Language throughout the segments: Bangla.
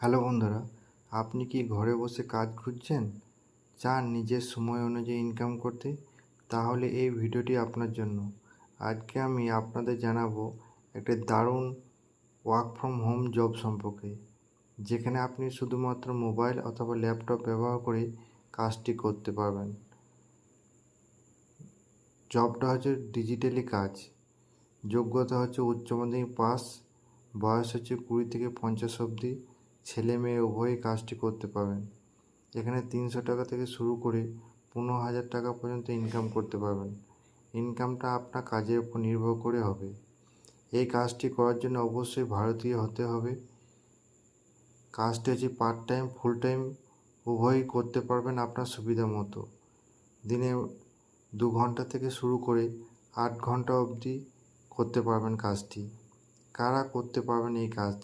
হ্যালো বন্ধুরা, আপনি কি ঘরে বসে কাজ খুঁজছেন? চান নিজের সময় অনুযায়ী ইনকাম করতে? তাহলে এই ভিডিওটি আপনার জন্য। আজকে আমি আপনাদের জানাব একটি দারুণ ওয়ার্ক ফ্রম হোম জব সম্পর্কে, যেখানে আপনি শুধুমাত্র মোবাইল অথবা ল্যাপটপ ব্যবহার করে কাজটি করতে পারবেন। জবটা হচ্ছে ডিজিটালি কাজ। যোগ্যতা হচ্ছে উচ্চ মাধ্যমিক পাস বয়স হচ্ছে কুড়ি থেকে পঞ্চাশ অবধি ছেলে মেয়ে উভয়ই কাজটি করতে পারবেন। এখানে তিনশো টাকা থেকে শুরু করে পনেরো হাজার টাকা পর্যন্ত ইনকাম করতে পারবেন। ইনকামটা আপনার কাজের উপর নির্ভর করে হবে। এই কাজটি করার জন্য অবশ্যই ভারতীয় হতে হবে। কাজটি হচ্ছে পার্ট টাইম ফুল টাইম উভয়ই করতে পারবেন আপনার সুবিধা মতো। দিনে দু ঘণ্টা থেকে শুরু করে আট ঘণ্টা অবধি করতে পারবেন কাজটি। কারা করতে পারবেন এই কাজ?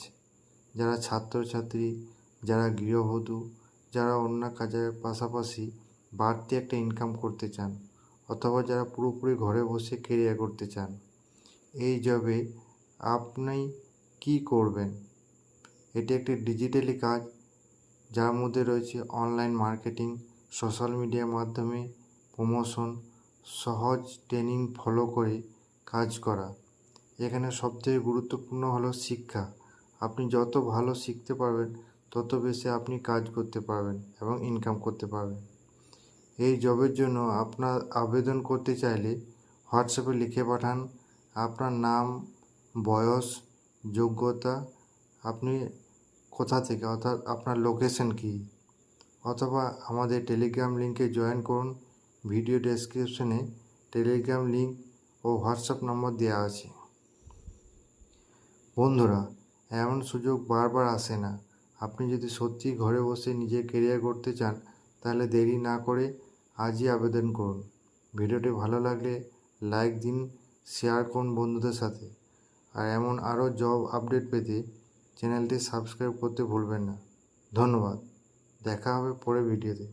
যারা ছাত্রছাত্রী, যারা গৃহবধূ, যারা অন্য কাজের পাশাপাশি বাড়তি একটা ইনকাম করতে চান অথবা যারা পুরোপুরি ঘরে বসে কেরিয়ার করতে চান, এই জবে আপনি কি করবেন? এটি একটি ডিজিটালি কাজ, যার মধ্যে রয়েছে অনলাইন মার্কেটিং সোশ্যাল মিডিয়ার মাধ্যমে প্রমোশন সহজ ট্রেনিং ফলো করে কাজ করা। এখানে সবথেকে গুরুত্বপূর্ণ হলো শিক্ষা। আপনি যত ভালো শিখতে পারবেন, তত বেশি আপনি কাজ করতে পারবেন এবং ইনকাম করতে পারবেন। এই জবের জন্য আপনার আবেদন করতে চাইলে হোয়াটসঅ্যাপে লিখে পাঠান, আপনার নাম, বয়স, যোগ্যতা, আপনি কোথা থেকে, অর্থাৎ আপনার লোকেশন কী, অথবা আমাদের টেলিগ্রাম লিঙ্কে জয়েন করুন ভিডিও ডেসক্রিপশনে টেলিগ্রাম লিঙ্ক ও হোয়াটসঅ্যাপ নম্বর দেওয়া আছে। বন্ধুরা এমন সুযোগ বারবার আসে না। আপনি যদি সত্যি ঘরে বসে নিজের কেরিয়ার করতে চান, তাহলে দেরি না করে আজই আবেদন করুন। ভিডিওটি ভালো লাগলে লাইক দিন শেয়ার করুন বন্ধুদের সাথে। আর এমন আরও জব আপডেট পেতে চ্যানেলটি সাবস্ক্রাইব করতে ভুলবেন না। ধন্যবাদ। দেখা হবে পরে ভিডিওতে।